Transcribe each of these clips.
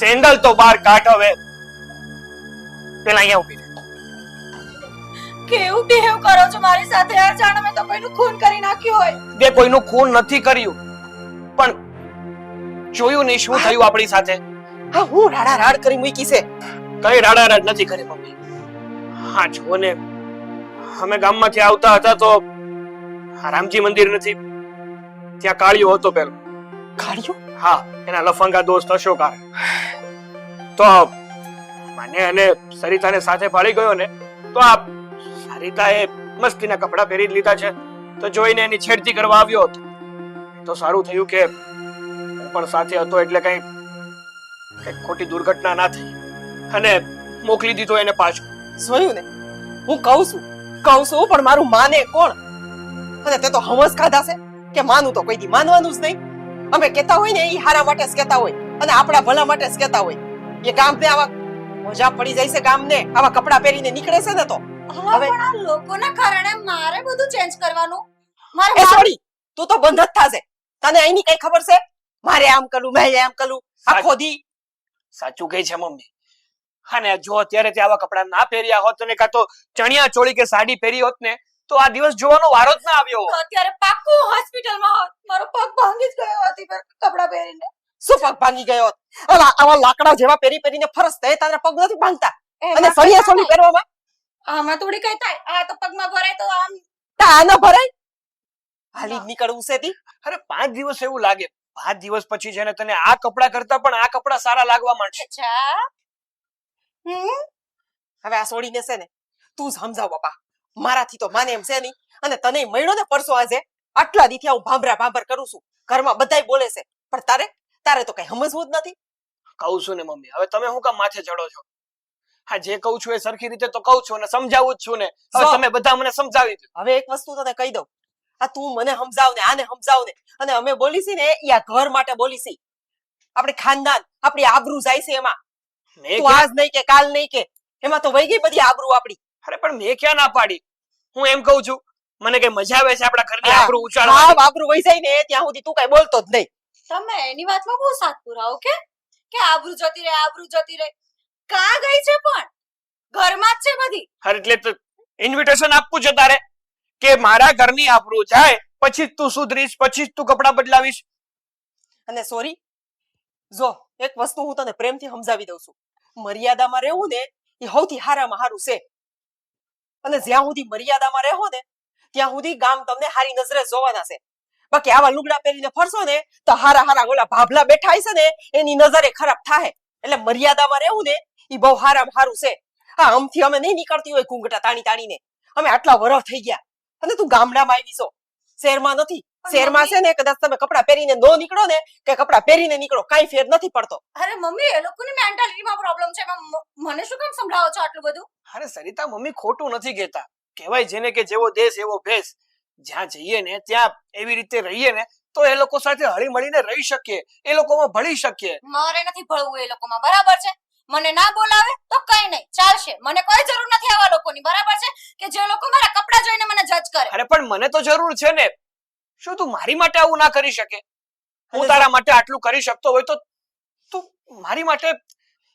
Sandal તો બહાર કાઢ હવે. પેલા અહીંયા ઊભી રહે. કેવું બિહેવ કરો છો મારી સાથે? યાર જાણે મેં તો કોઈનું ખૂન કરી નાખ્યું હોય. બે કોઈનું ખૂન નથી કર્યું. પણ જોયું નહીં શું થયું આપણી સાથે? હા હું રાડા રાડ કરી મૂકી છે. કઈ રાડારાડ નથી કરી મમ્મી. હા જુઓ ને. અમે ગામમાંથી આવતા હતા તો રામજી મંદિર નથી. ત્યાં કાળિયો હતો પેલો. કાઢ્યો હા, એના લફંગા દોસ્ત અશોકાર તો મને અને સરિતાને સાથે ફાળી ગયો ને, તો આ સરિતાએ મસ્તીના કપડાં પહેરી લીધા છે. તો જોઈને એની છેડતી કરવા આવ્યો હતો. તો સારું થયું કે હું પણ સાથે હતો એટલે કઈ કઈ ખોટી દુર્ઘટના ના થઈ. અને મોકલી દીધો એને પાછો. જોયું ને? હું કહું છું કહું છું, પણ મારું માને કોણ? અને તે તો હમસ ખાધા છે કે માનું તો કોઈ દી માનવાનું જ નહીં. અમે કહેતા હોય ને એ હારા માટે જ કહેતા હોય. અને આપણા ભલા માટે જ કહેતા હોય. એ ગામને આવા મોજા પડી જાય છે ગામને. આવા કપડા પહેરીને નીકળે છે ને તો. હવે- લોકોના કારણે મારે બધું ચેન્જ કરવાનું. મારે સોરી તું તો બંધ જ થાશે. તને અહીંની કઈ ખબર છે? મારે આમ કરું મેં આમ કરું આખો દી. સાચું કહે છે મમ્મી. અને જો અત્યારે તે આવા કપડા ના પહેર્યા હોત ને કાં તો ચણિયા ચોળી કે સાડી પહેરી હોત ને તો આ દિવસ જોવાનો વારો જ ના આવ્યો. અત્યારે પાક્કું હોસ્પિટલમાં મારો પગ ભાંગી જ ગયો હતી પર કપડા પહેરીને. શું પગ ભાંગી ગયો અલા આવા લાકડા જેવા પહેરી પહેરીને ફરસ થાય તારા પગ નથી ભાંગતા? અને સળિયા કઈ પહેરવામાં? આમાં થોડી કઈ થાય. આ તો પગમાં ભરાય તો આમ. તા ન ભરાય? હાલી નીકળવું છે તી અરે પાંચ દિવસ એવું લાગે. પાંચ દિવસ પછી છે ને તને આ કપડા કરતા પણ આ કપડા સારા લાગવા માંડશે. અચ્છા. હમ? હવે આ છોડીને છે ને તું સમજાવ બાપા. મારાથી તો માને એમ છે નહીં. અને તને મળ્યો ને પરસો આજે? આટલા દીથી હું ભાંભરા ભાંભર કરું છું. ઘરમાં બધાય બોલે છે. પણ તારે? તારે તો કઈ સમજવું જ નથી. કહું છું ને મમ્મી હવે તમે હું કામ માથે ચડો છો? હા જે કહું છું એ સરખી રીતે તો કહું છું અને સમજાવું જ છું ને. હવે તમે બધા મને સમજાવી દો. હવે એક વસ્તુ તને કહી દઉં. આ તું મને સમજાવ ને આને સમજાવ ને અને અમે બોલી છી ને એ આ ઘર માટે બોલી છી. આપણે ખાનદાન આપણી આબરૂ જાય છે એમાં. તું આજ નહીં કે કાલ નહીં કે. એમાં તો વહી ગઈ બધી આબરૂ આપણી. અરે પણ મેં ક્યાં ના પાડી? હું એમ કહું છું મને કઈ મજા આવે છે આપણા ઘરની. આબરૂ ઉચાળવા હા આબરૂ વહી ને ત્યાં સુધી તું કઈ બોલતો જ નહીં. તમે એની વાતમાં બહુ સાથ પુરાવો કે કે આબરૂ જતી રહે આબરૂ જતી રહે. કા ગઈ છે પણ? ઘરમાં જ છે બધી. હર એટલે તો ઇન્વિટેશન આપવું છે તારે કે મારા ઘરની આબરૂ જાય પછી જ તું સુધરીશ પછી જ તું કપડાં બદલાવીશ. અને સોરી જો એક વસ્તુ હું તને પ્રેમથી સમજાવી દઉં છું. મર્યાદામાં રહેવું ને એ સૌથી હારામાં હારું છે. અને જ્યાં સુધી મર્યાદામાં રહો ને, ત્યાં સુધી ગામ તમને હારી નજરે જોવાના છે. બાકી આવા લુગડા પહેરીને ફરશો ને, તો હારા હારા ઓલા ભાભલા બેઠા છે ને, એની નજરે ખરાબ થાય એટલે મર્યાદામાં રહેવું ને એ બહુ હારામાં હારું છે. હા, આમથી અમે નહીં નીકળતી હોય ઘૂંઘટા તાણી તાણીને. અમે આટલા વરસ થઈ ગયા. અને તું ગામડામાં આવી છો શહેરમાં નથી. શહેરમાં છે ને કદાચ તમે કપડા પહેરીને નો નીકળો ને કે કપડા પહેરીને નીકળો કાંઈ ફેર નથી પડતો. અરે મમ્મી એ લોકોની મેન્ટાલિટીમાં પ્રોબ્લેમ છે મને શું કામ સંભળાવો છો આટલું બધું? અરે સરિતા મમ્મી ખોટું નથી કહેતા. કહેવાય જેને કે જેવો દેશ એવો ભેસ જ્યાં જઈએ ને ત્યાં એવી રીતે રહીએ ને તો એ લોકો સાથે હળી મળીને રહી શકીએ. એ લોકોમાં ભળી શકીએ. મારે નથી ભળવું એ લોકોમાં બરાબર છે? મને ના બોલાવે તો કઈ નહીં ચાલશે. મને કોઈ જરૂર નથી આવા લોકોની બરાબર છે? કે જે લોકો મારા કપડા જોઈને મને જજ કરે. અરે પણ મને તો જરૂર છે ને. શું તું મારી માટે આવું ના કરી શકે? હું તારા માટે આટલું કરી શકતો હોય તો તું મારી માટે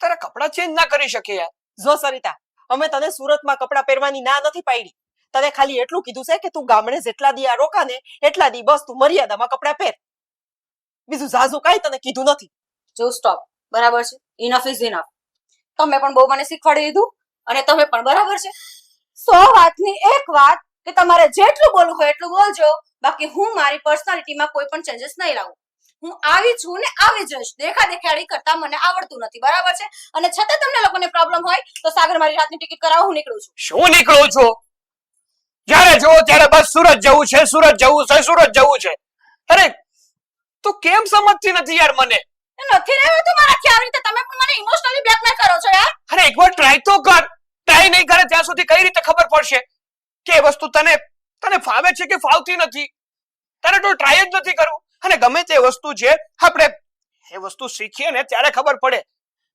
તારા કપડાં ચેન્જ ના કરી શકે યાર. જો સરિતા અમે તને સુરતમાં કપડાં પહેરવાની ના નથી પાડી. તને ખાલી એટલું કીધું છે કે તું ગામડે જેટલા દી આ રોકા ને એટલા દી બસ તું મર્યાદામાં કપડાં પહેર. બીજું ઝાઝુ કાંઈ તને કીધું નથી. જો સ્ટોપ બરાબર છે? ઇનફ ઇઝ ઇનફ તમે પણ બહુ મને શીખવાડી દીધું અને તમે પણ બરાબર છે. સો વાતની એક વાત કે તમારે જેટલું બોલવું હોય એટલું બોલજો. બાકી હું મારી પર્સનાલિટીમાં કોઈ પણ ચેન્જીસ નહીં લાવું. હું આવી છું ને આવી જ રહીશ. દેખા દેખાડી કરતા મને આવડતું નથી. બરાબર છે? અને છતાં તમને લોકોને પ્રોબ્લેમ હોય તો સાગર મારી રાતની ટિકિટ કરાવો હું નીકળું છું. શું નીકળું છું? જ્યારે જોવો ત્યારે બસ સુરત જવું છે સુરત જવું છે સુરત જવું છે. અરે તું કેમ સમજતી નથી યાર મને? નથી નથી તો મારાથી આવી રીતે. તમે પણ મને ઇમોશનલી બ્લેકમેલ કરો છો યાર. અરે એકવાર ટ્રાય તો કર. ટ્રાય નહીં કરે ત્યાં સુધી કઈ રીતે ખબર પડશે? કે વસ્તુ તને તને ફાવે છે કે ફાવતી નથી? તારે તો ટ્રાય જ નથી કરવું. અને ગમે તે વસ્તુ છે આપણે એ વસ્તુ શીખીએ ને ત્યારે ખબર પડે.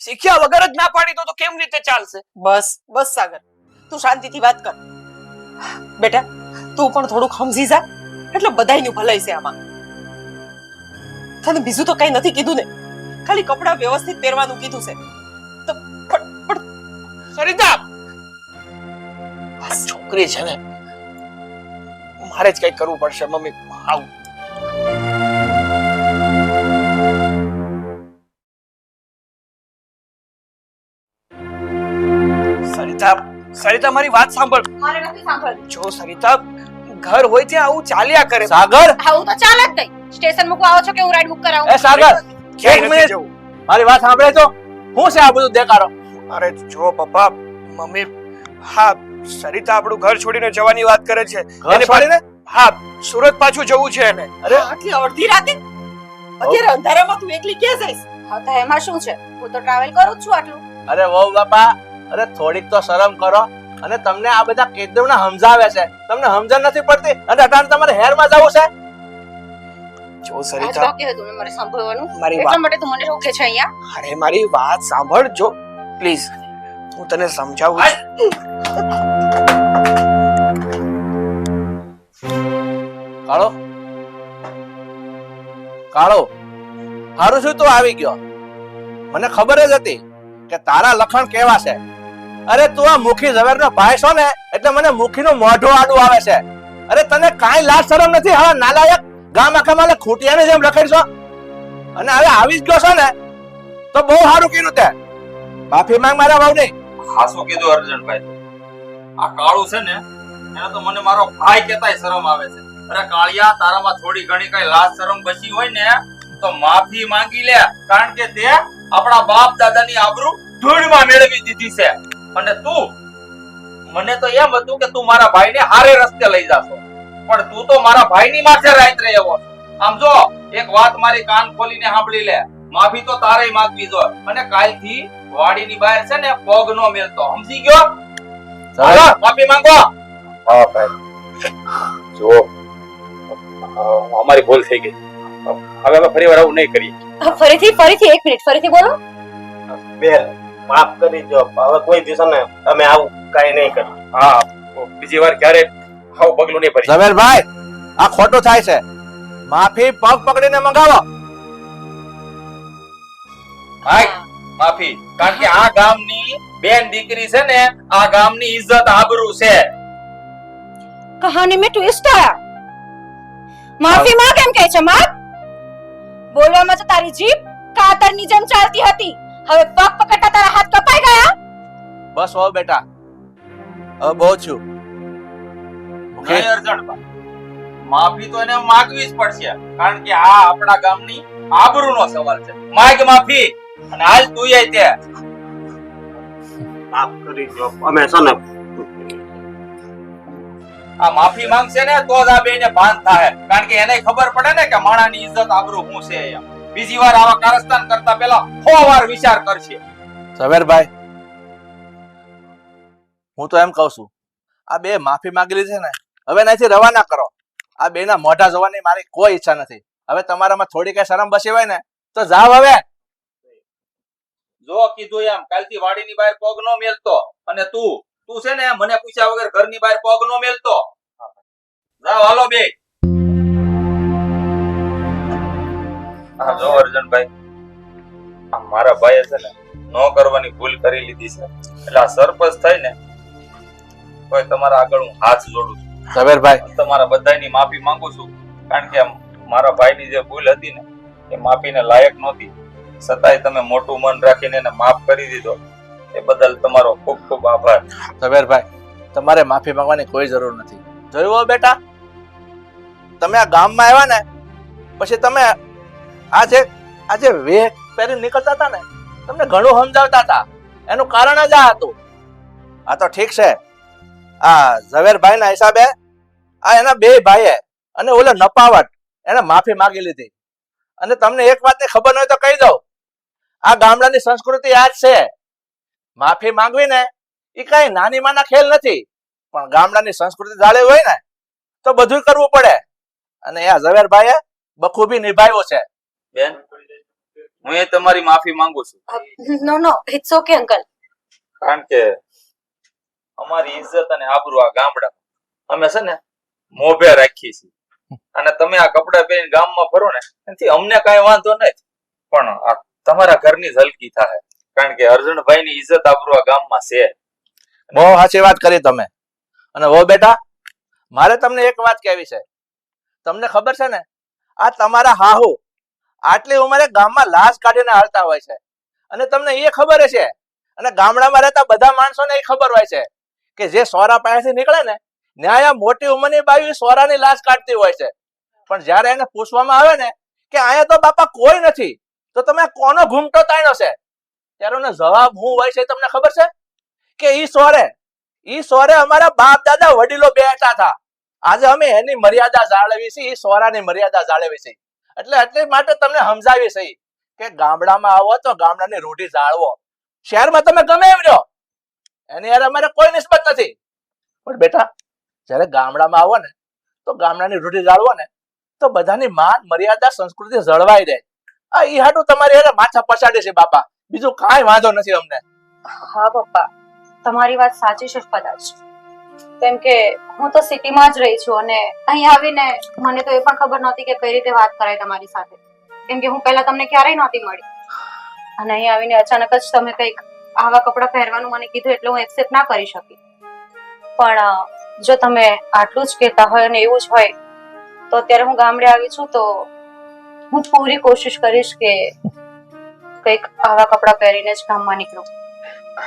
શીખ્યા વગર જ ના પાડી દો તો કેમ રીતે ચાલશે? બસ બસ સાગર. તું શાંતિથી વાત કર. બેટા તું પણ થોડુંક સમજી જા. એટલે બધાયનું ભલાઈ છે આમાં. તને બીજું તો કઈ નથી કીધું ને. ખાલી કપડાં વ્યવસ્થિત પહેરવાનું કીધું છે. તો પણ પણ સરિતા! છોકરી છે ને મારે જ કંઈક કરવું પડશે મમ્મી. આવું. સરિતા સરિતા મારી વાત સાંભળ. મારે નથી સાંભળવું. જો સરિતા ઘર હોય ત્યાં આવું ચાલ્યા કરે. સાગર? આવું તો ચાલે જ નહીં. સ્ટેશન મૂકવા આવો છો કે હું રાઈડ બુક કરાવું? એ સાગર એક મિનિટ. મારી વાત સાંભળે તો હું છે આ બધું દેખાડો? અરે જો પપ્પા મમ્મી હા સરિતા આપણું ઘર છોડીને જવાની વાત કરે છે. ઘર એને છોડીને? હા સુરત પાછું જવું છે એને. અરે! આટલી અડધી રાતે? અત્યારે અંધારામાં તું એકલી ક્યાં જઈશ? હા તો એમાં શું છે? હું તો ટ્રાવેલ કરું છું આટલું. અરે વહુ બાપા અરે થોડીક તો શરમ કરો. અને તમને આ બધા કેદવને સમજાવે છે. તમને સમજણ નથી પડતી? અને અટાણ તમારે હેરમાં જવું છે? જો સરિતા કે હતું મારે સાંભળવાનું. મારી એટલા માટે તું મને રોકે છે અહીંયા? અરે મારી વાત સાંભળ જો. પ્લીઝ હું તને સમજાવું છું. કાળો? કાળો? હારું શું તું આવી ગયો. મને ખબર જ હતી કે તારા લખણ કેવા છે. અરે તું આ મુખી ઝવેરનો ભાઈ છો ને, એટલે મને મુખીનું મોઢું આડું આવે છે. અરે તને કાંઈ લાજ શરમ નથી હવે નાલાયક ગામ આખા માલે ખૂટિયાને જેમ લખેડશો અને હવે આવી જ ગયો છો ને, તો બહુ સારું કીધું તે. માફી માંગ મારા ભાવ નહીં હાસું કીધું અર્જુનભાઈ. આ કાળું છે ને, એને તો મને મારો ભાઈ કહેતાય શરમ આવે છે. અરે કાળિયા તારામાં થોડી ઘણી કઈ લાજ શરમ બચી હોય ને તો માફી માંગી લે. કારણ કે તે આપણા બાપ દાદાની આબરૂ ધૂળમાં મેળવી દીધી છે. અને તું મને તો એમ હતું કે તું મારા ભાઈને હારે રસ્તે લઈ જાશો. પણ તું તો મારા ભાઈની માથે રાત રહ્યો આમ જો એક વાત મારી કાન ખોલીને સાંભળી લે. માફી તો તારે માંગવી જો અને કાલથી વાડીની બહાર છે ને પગ નો મેલતો. સમજી ગયો? હાલો માફી માંગો. હા ભાઈ જો અમારી ભૂલ થઈ ગઈ. હવે અમે ફરી વાર આવું નહીં કરીએ. ફરીથી ફરીથી એક મિનિટ ફરીથી બોલો. બેન માફ કરી દો. હવે કોઈ દિવસ ને અમે આવું કઈ નહીં કરીએ. હા બીજી વાર ક્યારે આવું પગલું નહીં ભરી ઝવેરભાઈ આ ખોટું થાય છે. માફી પગ પકડીને મંગાવો. ભાઈ માફી. કારણ કે આ ગામની બેન દીકરી છે ને આ ગામની ઇજ્જત આબરૂ છે. કહાની में ટ્વિસ્ટ આયા માફી માંગ એમ કહે છે માંગ બોલવામાં તો તારી જીભ કાતરની જેમ ચાલતી હતી. હવે પગ પકડતા તારા હાથ કપાઈ ગયા. બસ હો બેટા. હવે બહુ છું નહીં અર્જણભાઈ માફી તો એને માંગવી જ પડશે. કારણ કે આ આપણા ગામની આબરૂનો સવાલ છે. માગ માફી. અને હાલ તું એ તે માફ કરી દો અમે ને આ માફી માંગશે ને તો જ આ બેને ભાન થાય કારણ કે એને ખબર પડે ને કે માણાની ઇજ્જત આબરૂ હું છે એમ. બીજી વાર આવા કારસ્તાન કરતા પહેલા સો વાર વિચાર કરશે ઝવેરભાઈ હું તો એમ કહું છું આ બે માફી માંગેલી છે ને હવે એનાથી રવાના કરો. આ બેના મોઢા જોવાની મારી કોઈ ઈચ્છા નથી. હવે તમારામાં થોડી કઈ શરમ બસી હોય ને તો જાવ હવે. જો કીધું એમ કાલથી વાડીની બહાર પગ નો મેલતો. અને તું તું છે ને મને પૂછ્યા વગર ઘરની બહાર પગ નો મેલતો. જાવ હાલો બે. હા જો અર્જુનભાઈ આ મારા ભાઈએ છે ને ન કરવાની ભૂલ કરી લીધી છે. એટલે આ સરપંચ થઈ ને કોઈ તમારા આગળ હું હાથ જોડું છું. ઝવેરભાઈ. તમારા બધાની માફી માંગુ છું કારણ કે મારા ભાઈની જે ભૂલ હતી ને એ માફીને લાયક નહોતી. છતાંય તમે મોટું મન રાખીને એને માફ કરી દીધો. એ બદલ તમારો ખૂબ ખૂબ આભાર. ઝવેરભાઈ, તમારે માફી માંગવાની કોઈ જરૂર નથી. જોયું બેટા? તમે આ ગામમાં આવ્યા ને, પછી તમે આ જે આ જે વેહ પહેરી નીકળતા હતા ને, તમને ઘણું સમજાવતા હતા. એનું કારણ જ આ હતું. આ તો ઠીક છે. આ ઝવેરભાઈના હિસાબે આ એના બે ભાઈએ અને ઓલો નપાવટ એને માફી માંગી લીધી. અને તમને એક વાતની ખબર ન હોય તો કહી દઉં. આ ગામડાની સંસ્કૃતિ આ જ છે. માફી માંગવી ને એ કઈ નાની માના ખેલ નથી પણ ગામડાની સંસ્કૃતિ જાળવી હોય ને તો બધું કરવું પડે. અને આ ઝવેરભાઈએ બખૂબી નિભાવ્યો છે. બેન હું એ તમારી માફી માંગુ છું. No no it's okay uncle કારણ કે અમારી ઇજ્જત અને આબરૂ આ ગામડા અમે છે ને મોભે રાખીએ છીએ. અને તમે આ કપડા પહેરીને ગામમાં ફરો ને એનાથી અમને કાંઈ વાંધો નથી. પણ આ તમારા ઘરની ઝલકી થાય. કારણ કે અર્જુનભાઈ ની ઇજ્જત આબરૂ આ ગામમાં છે. બહુ સાચી વાત કરી તમે. અને હો બેટા, મારે તમને એક વાત કહેવી છે. તમને ખબર છે ને? આ તમારા હાહુ આટલી ઉંમરે ગામમાં લાશ કાઢીને હાલતા હોય છે. અને તમને એ ખબર છે અને ગામડામાં રહેતા બધા માણસોને એ ખબર હોય છે કે જે સોરા પાસેથી નીકળે ને, ન્યાય મોટી ઉંમરની બાયુ સોરાની લાશ કાઢતી હોય છે. પણ જ્યારે એને પૂછવામાં આવે ને કે અહીંયા તો બાપા કોઈ નથી, તો તમે કોનો ઘૂમટો તાણ્યો છે? ત્યારે જવાબ હું હોય છે તમને ખબર છે? કે ઈ સોરે ઈ સોરે અમારા બાપ દાદા વડીલો બેઠા હતા. આજે અમે એની મર્યાદા જાળવી છે, ઈ સોરાની મર્યાદા જાળવી છે. એટલે એટલે માટે તમને સમજાવી છે કે ગામડામાં આવો તો ગામડાની રૂઢી જાળવો. શહેરમાં તમે ગમે એમ રહ્યો. એની યાર અમારે કોઈ નિસ્બત નથી. પણ બેટા, જ્યારે ગામડામાં આવો ને, તો ગામડાની રૂઢી જાળવો ને, તો બધાની માન, મર્યાદા, સંસ્કૃતિ જળવાઈ રહે. આ ઈ હાટું તમારી યાર માથા પછાડે છે, બાપા. બીજું કાંઈ વાંધો નથી અમને. હા, પપ્પા. તમારી વાત સાચી છે, કદાચ. કેમ કે હું તો સિટીમાં જ રહી છું અને અહીં આવીને મને તો એ પણ ખબર નહોતી કે કઈ રીતે વાત કરાય તમારી સાથે. કેમ કે હું પહેલા તમને ક્યારેય નહોતી મળી. અને અહીં આવીને અચાનક જ તમે કંઈક આવા કપડાં પહેરવાનું મને કીધું એટલે હું એક્સેપ્ટ ના કરી શકી. પણ જો તમે આટલું જ કહેતા હોય અને એવું જ હોય, તો અત્યારે હું ગામડે આવી છું તો હું પૂરી કોશિશ કરીશ કે કંઈક આવા કપડાં પહેરીને જ ગામમાં નીકળું.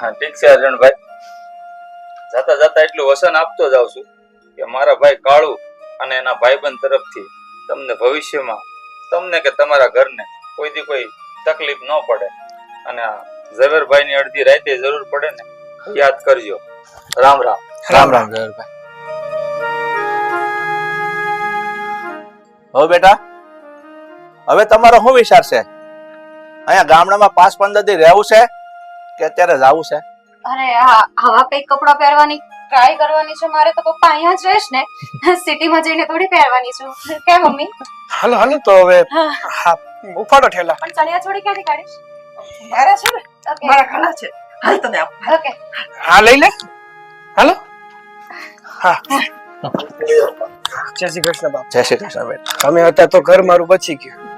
હા, ઠીક છે અર્જુનભાઈ. જાતા જાતા એટલું વસન આપતો જાઉં છું કે મારા ભાઈ કાળુ અને એના ભાઈબંધ તરફથી તમને ભવિષ્યમાં તમને કે તમારા ઘરને કોઈથી કોઈ તકલીફ ન પડે. અને ઝવેરભાઈની અડધી રાતે જરૂર પડે ને યાદ કરજો. રામ રામ. રામ રામ ઝવેરભાઈ. હો બેટા હવે તમારો શું વિચાર છે? અહીંયા ગામડામાં પાંચ પંદર દી રહેવું છે કે અત્યારે જવું છે? અરે આ આવા કઈ કપડા પહેરવાની ટ્રાય કરવાની છે મારે તો પપ્પા અહીંયા જ રહેશ ને. સિટીમાં જઈને થોડી પહેરવાની છું. કે મમ્મી? હાલો હાલો તો હવે હા. હા ઉપાડો ઠેલા. પણ ચણિયા છોડી ક્યાંથી કાઢીશ? મારા છે ને? મારા ઘણા છે. હાલ તમે આપ. ઓકે. હા લઈ લે. હાલો. હા. જય શ્રી કૃષ્ણ બાપ. જય શ્રી કૃષ્ણ બેન. તમે હતા તો ઘર મારું બચી ગયું.